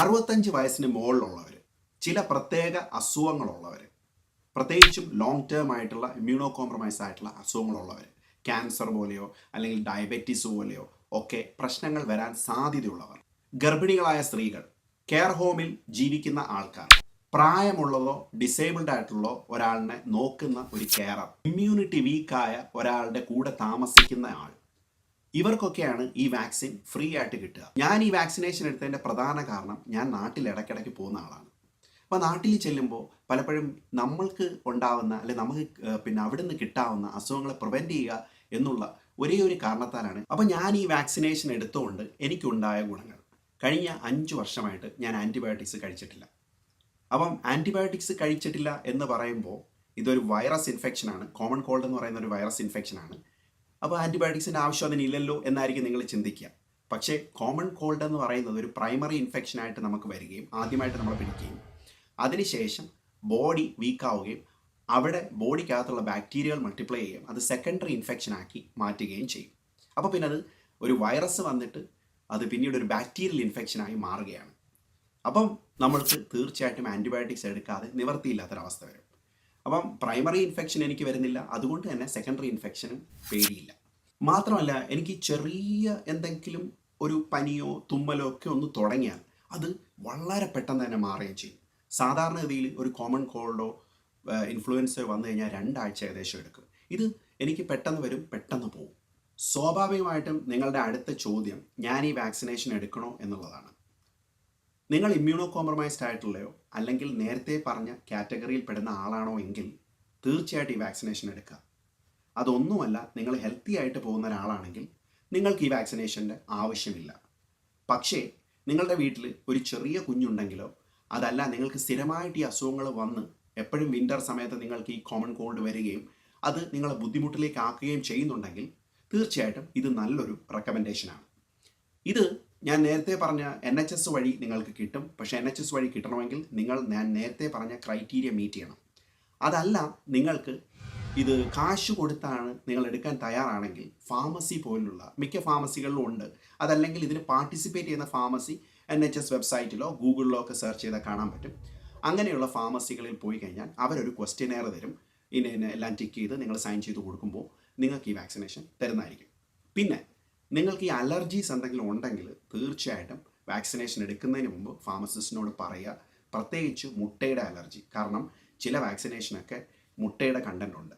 അറുപത്തഞ്ച് വയസ്സിന് മുകളിലുള്ളവർ ചില പ്രത്യേക അസുഖങ്ങളുള്ളവർ പ്രത്യേകിച്ചും ലോങ് ടേം ആയിട്ടുള്ള ഇമ്മ്യൂണോ കോംപ്രമൈസ് ആയിട്ടുള്ള അസുഖങ്ങളുള്ളവർ ക്യാൻസർ പോലെയോ അല്ലെങ്കിൽ ഡയബറ്റീസ് പോലെയോ ഒക്കെ പ്രശ്നങ്ങൾ വരാൻ സാധ്യതയുള്ളവർ. ഗർഭിണികളായ സ്ത്രീകൾ കെയർ ഹോമിൽ ജീവിക്കുന്ന ആൾക്കാർ പ്രായമുള്ളതോ ഡിസേബിൾഡ് ആയിട്ടുള്ളോ ഒരാളിനെ നോക്കുന്ന ഒരു കെയറർ ഇമ്മ്യൂണിറ്റി വീക്കായ ഒരാളുടെ കൂടെ താമസിക്കുന്ന ആൾ ഇവർക്കൊക്കെയാണ് ഈ വാക്സിൻ ഫ്രീ ആയിട്ട് കിട്ടുക. ഞാൻ ഈ വാക്സിനേഷൻ എടുത്തതിന്റെ പ്രധാന കാരണം ഞാൻ നാട്ടിൽ ഇടയ്ക്കിടയ്ക്ക് പോകുന്ന ആളാണ്. അപ്പോൾ നാട്ടിൽ ചെല്ലുമ്പോൾ പലപ്പോഴും നമ്മൾക്ക് ഉണ്ടാവുന്ന അല്ലെ നമുക്ക് പിന്നെ അവിടെ നിന്ന് കിട്ടാവുന്ന അസുഖങ്ങളെ പ്രിവെന്റ് ചെയ്യുക എന്നുള്ള ഒരേ ഒരു കാരണത്താലാണ് അപ്പോൾ ഞാൻ ഈ വാക്സിനേഷൻ എടുത്തുകൊണ്ട് എനിക്കുണ്ടായ ഗുണങ്ങൾ. കഴിഞ്ഞ അഞ്ച് വർഷമായിട്ട് ഞാൻ ആന്റിബയോട്ടിക്സ് കഴിച്ചിട്ടില്ല. അപ്പം ആന്റിബയോട്ടിക്സ് കഴിച്ചിട്ടില്ല എന്ന് പറയുമ്പോൾ ഇതൊരു വൈറസ് ഇൻഫെക്ഷനാണ് കോമൺ കോൾഡ് എന്ന് പറയുന്ന ഒരു വൈറസ് ഇൻഫെക്ഷനാണ് അപ്പോൾ ആന്റിബയോട്ടിക്സിന്റെ ആവശ്യം അതിനില്ലല്ലോ എന്നായിരിക്കും നിങ്ങൾ ചിന്തിക്കുക. പക്ഷേ കോമൺ കോൾഡ് എന്ന് പറയുന്നത് ഒരു പ്രൈമറി ഇൻഫെക്ഷനായിട്ട് നമുക്ക് വരികയും ആദ്യമായിട്ട് നമ്മൾ പിടിക്കുകയും. അതിനുശേഷം ബോഡി വീക്കാവുകയും അവിടെ ബോഡിക്കകത്തുള്ള ബാക്ടീരിയകൾ മൾട്ടിപ്ലൈ ചെയ്യുകയും അത് സെക്കൻഡറി ഇൻഫെക്ഷൻ ആക്കി മാറ്റുകയും ചെയ്യും. അപ്പോൾ പിന്നെ അത് ഒരു വൈറസ് വന്നിട്ട് അത് പിന്നീട് ഒരു ബാക്ടീരിയൽ ഇൻഫെക്ഷനായി മാറുകയാണ്. അപ്പം നമ്മൾക്ക് തീർച്ചയായിട്ടും ആന്റിബയോട്ടിക്സ് എടുക്കാതെ നിവർത്തിയില്ലാത്തൊരവസ്ഥ വരും. അപ്പം പ്രൈമറി ഇൻഫെക്ഷൻ എനിക്ക് വരുന്നില്ല. അതുകൊണ്ട് തന്നെ സെക്കൻഡറി ഇൻഫെക്ഷനും പേടിയില്ല. മാത്രമല്ല എനിക്ക് ചെറിയ എന്തെങ്കിലും ഒരു പനിയോ തുമ്മലോ ഒക്കെ ഒന്ന് തുടങ്ങിയാൽ അത് വളരെ പെട്ടെന്ന് തന്നെ മാറുകയും ചെയ്യും. സാധാരണഗതിയിൽ ഒരു കോമൺ കോൾഡോ ഇൻഫ്ലുവൻസോ വന്നു കഴിഞ്ഞാൽ രണ്ടാഴ്ച ഏകദേശം എടുക്കും. ഇത് എനിക്ക് പെട്ടെന്ന് വരും പെട്ടെന്ന് പോകും സ്വാഭാവികമായിട്ടും നിങ്ങളുടെ അടുത്ത ചോദ്യം ഞാൻ ഈ വാക്സിനേഷൻ എടുക്കണോ? എന്നുള്ളതാണ്. നിങ്ങൾ ഇമ്മ്യൂണോ കോംപ്രമൈസ്ഡ് ആയിട്ടുള്ളയോ അല്ലെങ്കിൽ നേരത്തെ പറഞ്ഞ കാറ്റഗറിയിൽ പെടുന്ന ആളാണോ എങ്കിൽ തീർച്ചയായിട്ടും ഈ വാക്സിനേഷൻ എടുക്കുക. അതൊന്നുമല്ല നിങ്ങൾ ഹെൽത്തി ആയിട്ട് പോകുന്ന ഒരാളാണെങ്കിൽ നിങ്ങൾക്ക് ഈ വാക്സിനേഷന്റെ ആവശ്യമില്ല. പക്ഷേ നിങ്ങളുടെ വീട്ടിൽ ഒരു ചെറിയ കുഞ്ഞുണ്ടെങ്കിലോ അതല്ല നിങ്ങൾക്ക് സ്ഥിരമായിട്ട് ഈ അസുഖങ്ങൾ വന്ന് എപ്പോഴും വിന്റർ സമയത്ത് നിങ്ങൾക്ക് ഈ കോമൺ കോൾഡ് വരികയും അത് നിങ്ങളെ ബുദ്ധിമുട്ടിലേക്ക് ആക്കുകയും ചെയ്യുന്നുണ്ടെങ്കിൽ തീർച്ചയായിട്ടും ഇത് നല്ലൊരു റെക്കമെൻഡേഷനാണ് ഇത് ഞാൻ നേരത്തെ പറഞ്ഞ എൻ എച്ച് എസ് വഴി നിങ്ങൾക്ക് കിട്ടും. പക്ഷേ എൻ എച്ച് എസ് വഴി കിട്ടണമെങ്കിൽ നിങ്ങൾ ഞാൻ നേരത്തെ പറഞ്ഞ ക്രൈറ്റീരിയ മീറ്റ് ചെയ്യണം. അതല്ല നിങ്ങൾക്ക് ഇത് കാശ് കൊടുത്താണ് നിങ്ങൾ എടുക്കാൻ തയ്യാറാണെങ്കിൽ ഫാർമസി പോലുള്ള മിക്ക ഫാർമസികളിലും ഉണ്ട്. അതല്ലെങ്കിൽ ഇതിന് പാർട്ടിസിപ്പേറ്റ് ചെയ്യുന്ന ഫാർമസി എൻ എച്ച് എസ് വെബ്സൈറ്റിലോ ഗൂഗിളിലോ ഒക്കെ സെർച്ച് ചെയ്താൽ കാണാൻ പറ്റും. അങ്ങനെയുള്ള ഫാർമസികളിൽ പോയി കഴിഞ്ഞാൽ അവരൊരു ക്വസ്റ്റ്യനെയർ തരും. ഇന്ന എല്ലാം ടിക്ക് ചെയ്ത് നിങ്ങൾ സൈൻ ചെയ്ത് കൊടുക്കുമ്പോൾ നിങ്ങൾക്ക് ഈ വാക്സിനേഷൻ തരുന്നതായിരിക്കും. പിന്നെ നിങ്ങൾക്ക് ഈ അലർജീസ് എന്തെങ്കിലും ഉണ്ടെങ്കിൽ തീർച്ചയായിട്ടും വാക്സിനേഷൻ എടുക്കുന്നതിന് മുമ്പ് ഫാർമസിസ്റ്റിനോട് പറയുക. പ്രത്യേകിച്ച് മുട്ടയുടെ അലർജി. കാരണം ചില വാക്സിനേഷനൊക്കെ മുട്ടയുടെ കണ്ടന്റ് ഉണ്ട്.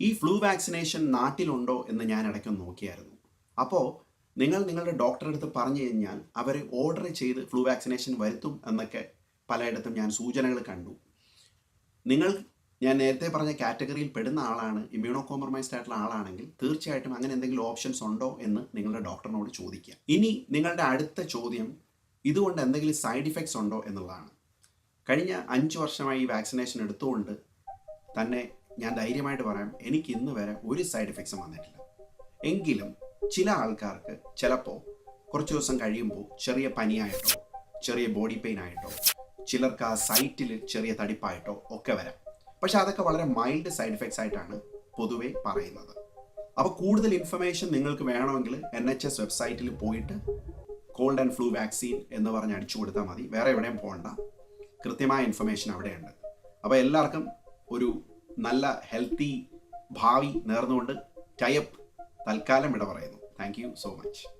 ഈ ഫ്ലൂ വാക്സിനേഷൻ നാട്ടിലുണ്ടോ എന്ന് ഞാൻ ഇടയ്ക്കൊന്ന് നോക്കിയായിരുന്നു. അപ്പോൾ നിങ്ങൾ നിങ്ങളുടെ ഡോക്ടറെ അടുത്ത് പറഞ്ഞു കഴിഞ്ഞാൽ അവർ ഓർഡർ ചെയ്ത് ഫ്ലൂ വാക്സിനേഷൻ വരുത്തും എന്നൊക്കെ പലയിടത്തും ഞാൻ സൂചനകൾ കണ്ടു. നിങ്ങൾ ഞാൻ നേരത്തെ പറഞ്ഞ കാറ്റഗറിയിൽ പെടുന്ന ആളാണ് ഇമ്മ്യൂണോ കോംപ്രമൈസ്ഡ് ആയിട്ടുള്ള ആളാണെങ്കിൽ തീർച്ചയായിട്ടും അങ്ങനെ എന്തെങ്കിലും ഓപ്ഷൻസ് ഉണ്ടോ എന്ന് നിങ്ങളുടെ ഡോക്ടറിനോട് ചോദിക്കുക. ഇനി നിങ്ങളുടെ അടുത്ത ചോദ്യം ഇതുകൊണ്ട് എന്തെങ്കിലും സൈഡ് ഇഫക്ട്സ് ഉണ്ടോ എന്നുള്ളതാണ്. കഴിഞ്ഞ അഞ്ച് വർഷമായി ഈ വാക്സിനേഷൻ എടുത്തുകൊണ്ട് തന്നെ ഞാൻ ധൈര്യമായിട്ട് പറയാം എനിക്ക് ഇന്ന് വരെ ഒരു സൈഡ് ഇഫക്ട്സും വന്നിട്ടില്ല. എങ്കിലും ചില ആൾക്കാർക്ക് ചിലപ്പോൾ കുറച്ച് ദിവസം കഴിയുമ്പോൾ ചെറിയ പനിയായിട്ടോ ചെറിയ ബോഡി പെയിൻ ആയിട്ടോ ചിലർക്ക് ആ സൈറ്റിൽ ചെറിയ തടിപ്പായിട്ടോ ഒക്കെ വരാം. പക്ഷെ അതൊക്കെ വളരെ മൈൽഡ് സൈഡ് എഫക്ട്സ് ആയിട്ടാണ് പൊതുവേ പറയുന്നത്. അപ്പോൾ കൂടുതൽ ഇൻഫർമേഷൻ നിങ്ങൾക്ക് വേണമെങ്കിൽ എൻ എച്ച് എസ് വെബ്സൈറ്റിൽ പോയിട്ട് കോൾഡ് ആൻഡ് ഫ്ലൂ വാക്സിൻ എന്ന് പറഞ്ഞ് അടിച്ചു കൊടുത്താൽ മതി. വേറെ എവിടെയും പോകണ്ട. കൃത്യമായ ഇൻഫർമേഷൻ അവിടെയുണ്ട്. അപ്പോൾ എല്ലാവർക്കും ഒരു നല്ല ഹെൽത്തി ഭാവി നേർന്നുകൊണ്ട് ടൈപ്പ് തൽക്കാലം ഇട പറയുന്നു. Thank so much